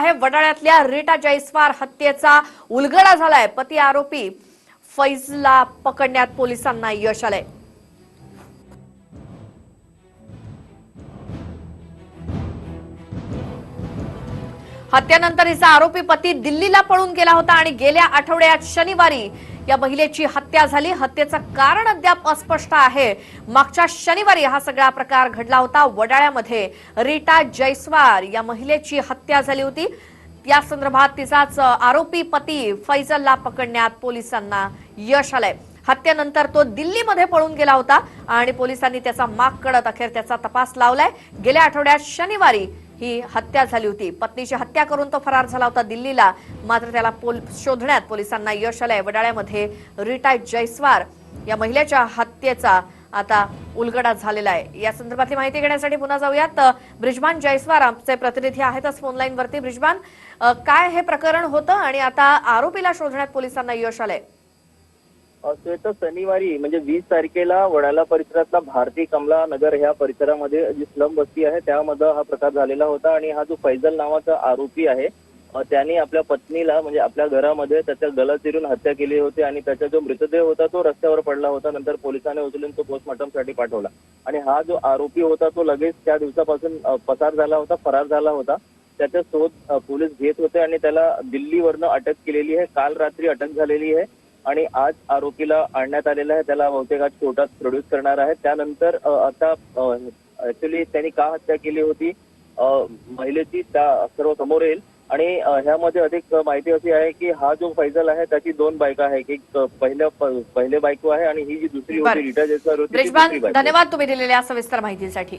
आहे वडाळ्यातल्या रीटा जयस्वार हत्येचा उलगडा झालाय. पती आरोपी फैजला पकडण्यात पोलिसांना यश आलंय. हत्येनंतर हिचा आरोपी पती दिल्लीला पळून गेला होता आणि गेल्या आठवड्यात शनिवारी या महिलेची हत्या झाली. हत्येचं कारण अद्याप अस्पष्ट आहे. मागच्या शनिवारी हा सगळा प्रकार घडला होता. वडाळ्यामध्ये रीटा जयस्वार या महिलेची हत्या झाली होती. या संदर्भात तिचाच आरोपी पती फैजलला पकडण्यात पोलिसांना यश आलंय. हत्येनंतर तो दिल्लीमध्ये पळून गेला होता आणि पोलिसांनी त्याचा माग कडत अखेर त्याचा तपास लावलाय. गेल्या आठवड्यात शनिवारी ही हत्या झाली होती. पत्नीची हत्या करून तो फरार झाला होता दिल्लीला. मात्र त्याला पोल शोधण्यात पोलिसांना यश आलंय. वडाळ्यामध्ये रिटा जयस्वार या महिलेच्या हत्येचा आता उलगडा झालेला आहे. या संदर्भातली माहिती घेण्यासाठी पुन्हा जाऊयात. ब्रिजमान जयस्वार आमचे प्रतिनिधी आहेतच फोनलाईन वरती ब्रिजमान काय हे प्रकरण होतं आणि आता आरोपीला शोधण्यात पोलिसांना यश आलंय? श्वेता शनिवारी म्हणजे वीस तारखेला वडाला परिसरातला भारती कमला नगर ह्या परिसरामध्ये जी स्लम वस्ती आहे त्यामध्ये हा प्रकार झालेला होता आणि हा जो फैजल नावाचा आरोपी आहे अ, त्याने आपल्या पत्नीला म्हणजे आपल्या घरामध्ये त्याच्या गला चिरून हत्या केली होती आणि त्याचा जो मृतदेह होता तो रस्त्यावर पडला होता. नंतर पोलिसांनी उचलून तो पोस्टमॉर्टमसाठी पाठवला. आणि हा जो आरोपी होता तो लगेच त्या दिवसापासून अ, पसार झाला होता फरार झाला होता. त्याचा शोध अ, पोलीस घेत होते आणि त्याला दिल्लीवरनं अटक केलेली आहे. काल रात्री अटक झालेली आहे. आणि आज आरोपीला आणण्यात आलेलं आहे. त्याला बहुतेक आज कोर्टात प्रोड्यूस करणार आहे. त्यानंतर आता ऍक्च्युली त्यांनी का हत्या केली होती? महिलेची त्या सर्व समोर येईल. आणि ह्यामध्ये अधिक माहिती अशी आहे की हा जो फैजल आहे त्याची दोन बायका आहे एक पहिल्या पहिले बायको आहे आणि ही जी दुसरी. होती रिटा जयस्वार होती. धन्यवाद तुम्ही दिलेल्या सविस्तर माहितीसाठी.